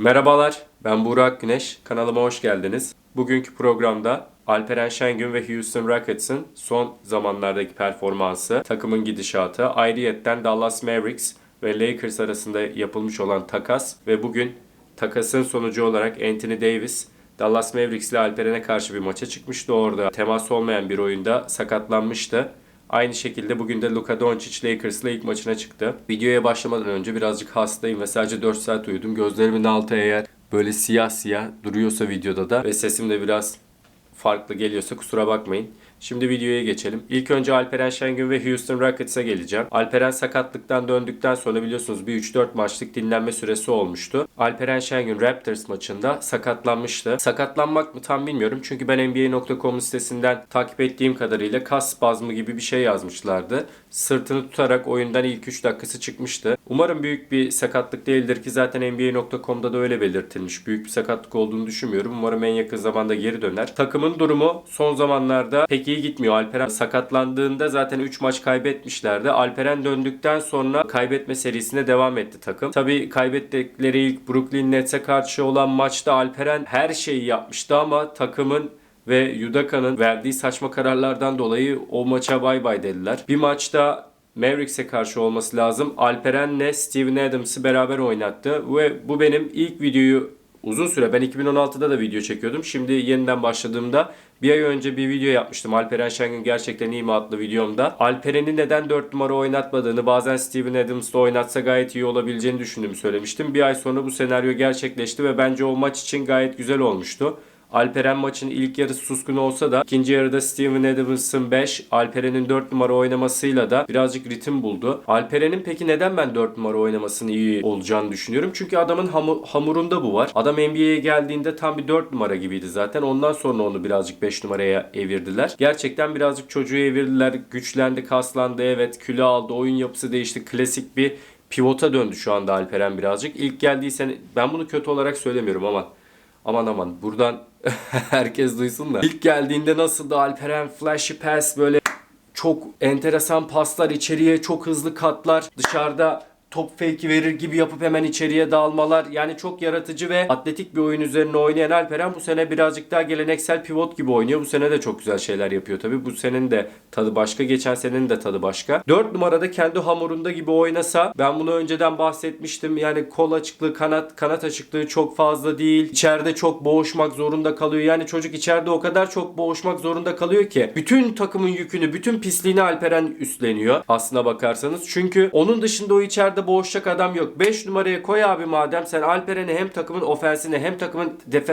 Merhabalar, ben Burak Güneş. Kanalıma hoş geldiniz. Bugünkü programda Alperen Şengün ve Houston Rockets'ın son zamanlardaki performansı, takımın gidişatı, ayrıyetten Dallas Mavericks ve Lakers arasında yapılmış olan takas ve bugün takasın sonucu olarak Anthony Davis Dallas Mavericks ile Alperen'e karşı bir maça çıkmıştı. Orada temas olmayan bir oyunda sakatlanmıştı. Aynı şekilde bugün de Luka Doncic Lakers'la ilk maçına çıktı. Videoya başlamadan önce birazcık hastayım ve sadece 4 saat uyudum. Gözlerimin altı eğer böyle siyah siyah duruyorsa videoda da ve sesim de biraz farklı geliyorsa kusura bakmayın. Şimdi videoya geçelim. İlk önce Alperen Şengün ve Houston Rockets'a geleceğim. Alperen sakatlıktan döndükten sonra biliyorsunuz bir 3-4 maçlık dinlenme süresi olmuştu. Alperen Şengün Raptors maçında sakatlanmıştı. Sakatlanmak mı tam bilmiyorum. Çünkü ben NBA.com sitesinden takip ettiğim kadarıyla kas spazmı gibi bir şey yazmışlardı. Sırtını tutarak oyundan ilk 3 dakikası çıkmıştı. Umarım büyük bir sakatlık değildir ki zaten NBA.com'da da öyle belirtilmiş. Büyük bir sakatlık olduğunu düşünmüyorum. Umarım en yakın zamanda geri döner. Takımın durumu son zamanlarda pek iyi gitmiyor. Alperen sakatlandığında zaten 3 maç kaybetmişlerdi. Alperen döndükten sonra kaybetme serisine devam etti takım. Tabii kaybettikleri ilk Brooklyn Nets'e karşı olan maçta Alperen her şeyi yapmıştı ama takımın ve Yudaka'nın verdiği saçma kararlardan dolayı o maça bay bay dediler. Bir maçta Mavericks'e karşı olması lazım. Alperen'le Steven Adams'ı beraber oynattı ve bu benim ilk videoyu uzun süre ben 2016'da da video çekiyordum. Şimdi yeniden başladığımda bir ay önce bir video yapmıştım. Alperen Şengün gerçekten iyi mi adlı videomda. Alperen'i neden 4 numara oynatmadığını bazen Steven Adams'la oynatsa gayet iyi olabileceğini düşündüğümü söylemiştim. Bir ay sonra bu senaryo gerçekleşti ve bence o maç için gayet güzel olmuştu. Alperen maçın ilk yarısı suskun olsa da ikinci yarıda Steven Adams'ın 5, Alperen'in 4 numara oynamasıyla da birazcık ritim buldu. Alperen'in peki neden ben 4 numara oynamasını iyi olacağını düşünüyorum? Çünkü adamın hamu- hamurunda bu var. Adam NBA'ye geldiğinde tam bir 4 numara gibiydi zaten. Ondan sonra onu birazcık 5 numaraya evirdiler. Gerçekten birazcık çocuğu evirdiler. Güçlendi, kaslandı. Evet kilo aldı. Oyun yapısı değişti. Klasik bir pivota döndü şu anda Alperen birazcık. İlk geldiği sene ben bunu kötü olarak söylemiyorum ama Aman aman buradan herkes duysun da. İlk geldiğinde nasıldı Alperen flashy pass böyle çok enteresan paslar içeriye çok hızlı katlar dışarıda top fake'i verir gibi yapıp hemen içeriye dalmalar. Yani çok yaratıcı ve atletik bir oyun üzerine oynayan Alperen bu sene birazcık daha geleneksel pivot gibi oynuyor. Bu sene de çok güzel şeyler yapıyor tabii. Bu senenin de tadı başka. Geçen senenin de tadı başka. 4 numarada kendi hamurunda gibi oynasa ben bunu önceden bahsetmiştim. Yani kol açıklığı, kanat kanat açıklığı çok fazla değil. İçeride çok boğuşmak zorunda kalıyor. Yani çocuk içeride o kadar çok boğuşmak zorunda kalıyor ki bütün takımın yükünü, bütün pisliğini Alperen üstleniyor aslına bakarsanız. Çünkü onun dışında o içeride boğuşacak adam yok. 5 numaraya koy abi madem sen Alperen'i hem takımın ofensini hem takımın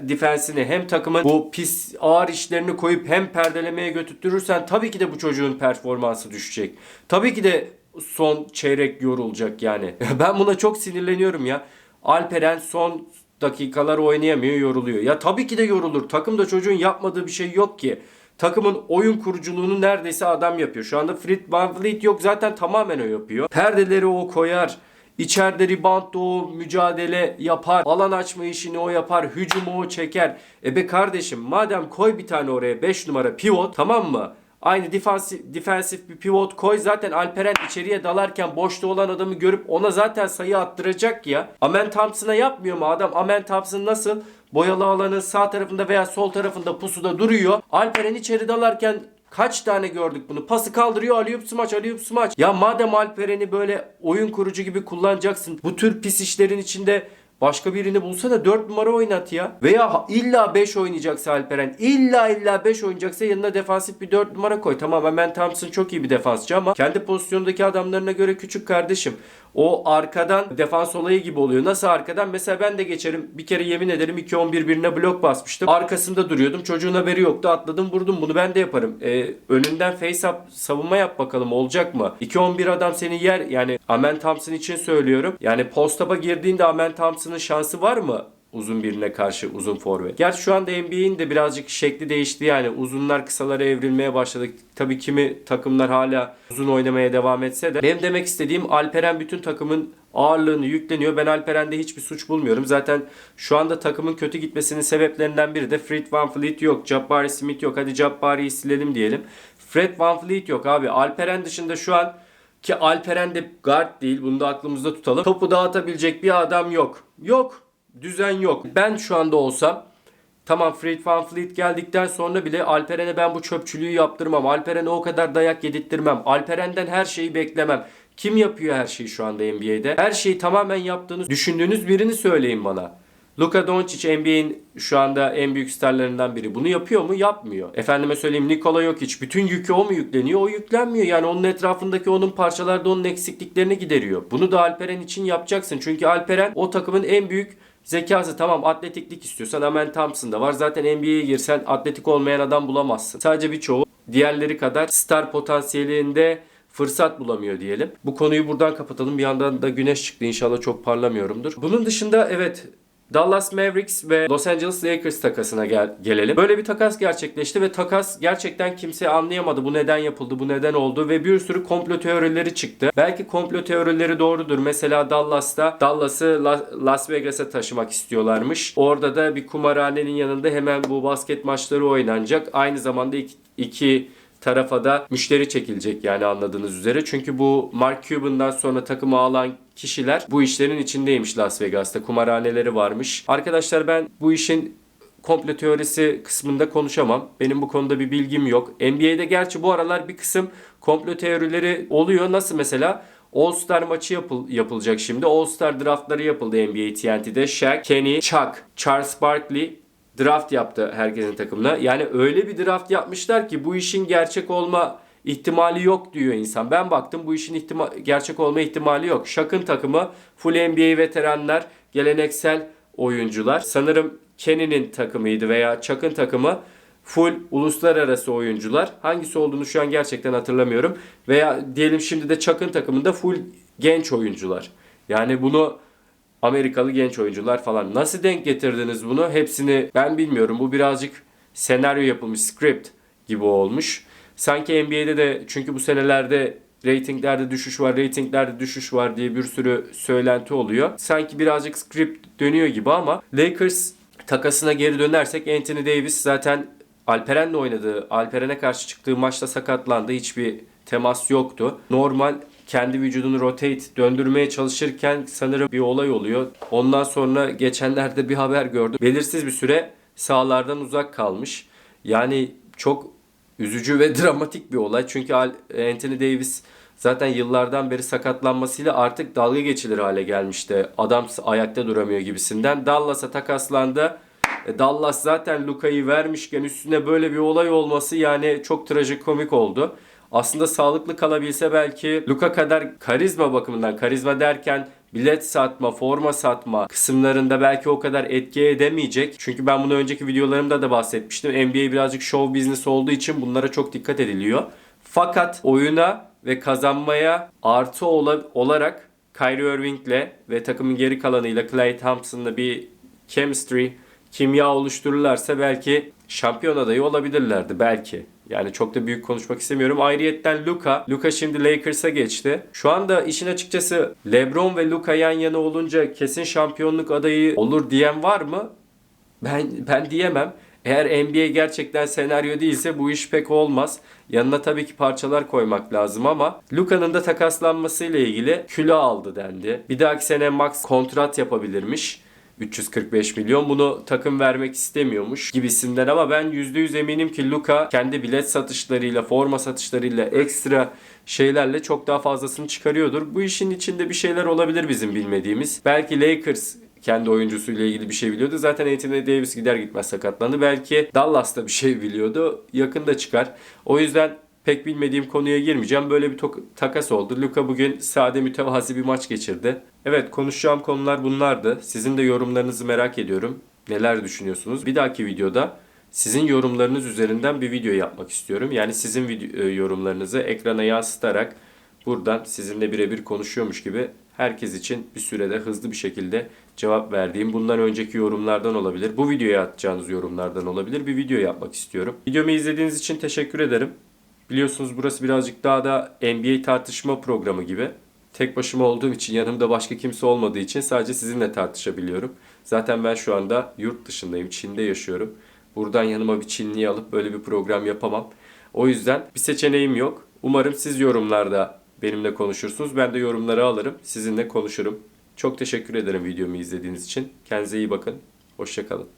defensini hem takımın bu pis ağır işlerini koyup hem perdelemeye götürtürürsen tabii ki de bu çocuğun performansı düşecek. Tabii ki de son çeyrek yorulacak yani. ben buna çok sinirleniyorum ya. Alperen son dakikalar oynayamıyor, yoruluyor. Ya tabii ki de yorulur. Takımda çocuğun yapmadığı bir şey yok ki. Takımın oyun kuruculuğunu neredeyse adam yapıyor. Şu anda Fred VanVleet yok zaten tamamen o yapıyor. Perdeleri o koyar. İçeride reboundda o mücadele yapar. Alan açma işini o yapar. Hücumu o çeker. E be kardeşim madem koy bir tane oraya 5 numara pivot tamam mı? Aynı defansif, defensif bir pivot koy. Zaten Alperen içeriye dalarken boşta olan adamı görüp ona zaten sayı attıracak ya. Amen Thompson'a yapmıyor mu adam? Amen Thompson nasıl? Boyalı alanın sağ tarafında veya sol tarafında pusuda duruyor. Alperen içeri dalarken Kaç tane gördük bunu? Pası kaldırıyor aliyup smaç aliyup smaç. Ya madem Alperen'i böyle oyun kurucu gibi kullanacaksın. Bu tür pis işlerin içinde Başka birini bulsana 4 numara oynat ya. Veya illa 5 oynayacaksa Alperen. illa illa 5 oynayacaksa yanına defansif bir 4 numara koy. Tamam hemen Thompson çok iyi bir defansçı ama kendi pozisyondaki adamlarına göre küçük kardeşim. O arkadan defans olayı gibi oluyor. Nasıl arkadan? Mesela ben de geçerim. Bir kere yemin ederim 2-11 birine blok basmıştım. Arkasında duruyordum. Çocuğun haberi yoktu. Atladım vurdum. Bunu ben de yaparım. Ee, önünden face up savunma yap bakalım. Olacak mı? 2-11 adam seni yer. Yani Amen Thompson için söylüyorum. Yani post-up'a girdiğinde Amen Thompson'ın şansı var mı? Uzun birine karşı uzun forvet. Gerçi şu anda NBA'in de birazcık şekli değişti yani uzunlar kısalara evrilmeye başladı. Tabii kimi takımlar hala uzun oynamaya devam etse de benim demek istediğim Alperen bütün takımın ağırlığını yükleniyor. Ben Alperen'de hiçbir suç bulmuyorum. Zaten şu anda takımın kötü gitmesinin sebeplerinden biri de Fred VanVleet yok. Jabari Smith yok. Hadi Jabari'yi silelim diyelim. Fred VanVleet yok abi. Alperen dışında şu an ki Alperen de guard değil. Bunu da aklımızda tutalım. Topu dağıtabilecek bir adam yok. Yok. Düzen yok. Ben şu anda olsam Tamam Fred Van Fleet geldikten sonra bile Alperen'e ben bu çöpçülüğü yaptırmam. Alperen'e o kadar dayak yedirttirmem. Alperen'den her şeyi beklemem. Kim yapıyor her şeyi şu anda NBA'de? Her şeyi tamamen yaptığınız, düşündüğünüz birini söyleyin bana. Luka Doncic NBA'in şu anda en büyük starlarından biri. Bunu yapıyor mu? Yapmıyor. Efendime söyleyeyim Nikola Jokic bütün yükü o mu yükleniyor? O yüklenmiyor. Yani onun etrafındaki onun parçalarda onun eksikliklerini gideriyor. Bunu da Alperen için yapacaksın. Çünkü Alperen o takımın en büyük zekası. Tamam atletiklik istiyorsan Amen Thompson da var. Zaten NBA'ye girsen atletik olmayan adam bulamazsın. Sadece birçoğu diğerleri kadar star potansiyelinde fırsat bulamıyor diyelim. Bu konuyu buradan kapatalım. Bir yandan da güneş çıktı. İnşallah çok parlamıyorumdur. Bunun dışında evet Dallas Mavericks ve Los Angeles Lakers takasına gel- gelelim. Böyle bir takas gerçekleşti ve takas gerçekten kimse anlayamadı. Bu neden yapıldı, bu neden oldu ve bir sürü komplo teorileri çıktı. Belki komplo teorileri doğrudur. Mesela Dallas'ta Dallas'ı La- Las Vegas'a taşımak istiyorlarmış. Orada da bir kumarhanenin yanında hemen bu basket maçları oynanacak. Aynı zamanda iki, iki tarafa da müşteri çekilecek yani anladığınız üzere. Çünkü bu Mark Cuban'dan sonra takımı alan kişiler bu işlerin içindeymiş Las Vegas'ta. Kumarhaneleri varmış. Arkadaşlar ben bu işin komple teorisi kısmında konuşamam. Benim bu konuda bir bilgim yok. NBA'de gerçi bu aralar bir kısım komplo teorileri oluyor. Nasıl mesela? All-Star maçı yapıl- yapılacak şimdi. All-Star draftları yapıldı NBA TNT'de. Shaq, Kenny, Chuck, Charles Barkley draft yaptı herkesin takımına. Yani öyle bir draft yapmışlar ki bu işin gerçek olma ihtimali yok diyor insan. Ben baktım bu işin ihtima- gerçek olma ihtimali yok. Shaq'ın takımı full NBA veteranlar, geleneksel oyuncular. Sanırım Kenny'nin takımıydı veya Chuck'ın takımı full uluslararası oyuncular. Hangisi olduğunu şu an gerçekten hatırlamıyorum. Veya diyelim şimdi de Chuck'ın takımında full genç oyuncular. Yani bunu Amerikalı genç oyuncular falan. Nasıl denk getirdiniz bunu? Hepsini ben bilmiyorum. Bu birazcık senaryo yapılmış, script gibi olmuş. Sanki NBA'de de çünkü bu senelerde reytinglerde düşüş var, reytinglerde düşüş var diye bir sürü söylenti oluyor. Sanki birazcık script dönüyor gibi ama Lakers takasına geri dönersek Anthony Davis zaten Alperen'le oynadığı, Alperen'e karşı çıktığı maçta sakatlandı. Hiçbir temas yoktu. Normal kendi vücudunu rotate döndürmeye çalışırken sanırım bir olay oluyor. Ondan sonra geçenlerde bir haber gördüm. Belirsiz bir süre sahalardan uzak kalmış. Yani çok üzücü ve dramatik bir olay. Çünkü Anthony Davis zaten yıllardan beri sakatlanmasıyla artık dalga geçilir hale gelmişti. Adam ayakta duramıyor gibisinden. Dallas'a takaslandı. E, Dallas zaten Luka'yı vermişken üstüne böyle bir olay olması yani çok trajikomik oldu. Aslında sağlıklı kalabilse belki Luka kadar karizma bakımından karizma derken bilet satma, forma satma kısımlarında belki o kadar etki edemeyecek. Çünkü ben bunu önceki videolarımda da bahsetmiştim. NBA birazcık show business olduğu için bunlara çok dikkat ediliyor. Fakat oyuna ve kazanmaya artı ola- olarak Kyrie Irving'le ve takımın geri kalanıyla Klay Thompson'la bir chemistry, kimya oluştururlarsa belki şampiyon adayı olabilirlerdi belki. Yani çok da büyük konuşmak istemiyorum. Ayrıyetten Luka. Luka şimdi Lakers'a geçti. Şu anda işin açıkçası LeBron ve Luka yan yana olunca kesin şampiyonluk adayı olur diyen var mı? Ben ben diyemem. Eğer NBA gerçekten senaryo değilse bu iş pek olmaz. Yanına tabii ki parçalar koymak lazım ama Luka'nın da takaslanmasıyla ilgili kilo aldı dendi. Bir dahaki sene max kontrat yapabilirmiş. 345 milyon bunu takım vermek istemiyormuş gibisinden ama ben %100 eminim ki Luka kendi bilet satışlarıyla, forma satışlarıyla, ekstra şeylerle çok daha fazlasını çıkarıyordur. Bu işin içinde bir şeyler olabilir bizim bilmediğimiz. Belki Lakers kendi oyuncusuyla ilgili bir şey biliyordu. Zaten Anthony Davis gider gitmez sakatlandı. Belki Dallas'ta bir şey biliyordu. Yakında çıkar. O yüzden pek bilmediğim konuya girmeyeceğim. Böyle bir takas oldu. Luka bugün sade mütevazi bir maç geçirdi. Evet konuşacağım konular bunlardı. Sizin de yorumlarınızı merak ediyorum. Neler düşünüyorsunuz? Bir dahaki videoda sizin yorumlarınız üzerinden bir video yapmak istiyorum. Yani sizin video- yorumlarınızı ekrana yansıtarak buradan sizinle birebir konuşuyormuş gibi herkes için bir sürede hızlı bir şekilde cevap verdiğim bundan önceki yorumlardan olabilir. Bu videoya atacağınız yorumlardan olabilir. Bir video yapmak istiyorum. Videomu izlediğiniz için teşekkür ederim. Biliyorsunuz burası birazcık daha da NBA tartışma programı gibi. Tek başıma olduğum için yanımda başka kimse olmadığı için sadece sizinle tartışabiliyorum. Zaten ben şu anda yurt dışındayım. Çin'de yaşıyorum. Buradan yanıma bir Çinliyi alıp böyle bir program yapamam. O yüzden bir seçeneğim yok. Umarım siz yorumlarda benimle konuşursunuz. Ben de yorumları alırım. Sizinle konuşurum. Çok teşekkür ederim videomu izlediğiniz için. Kendinize iyi bakın. Hoşçakalın.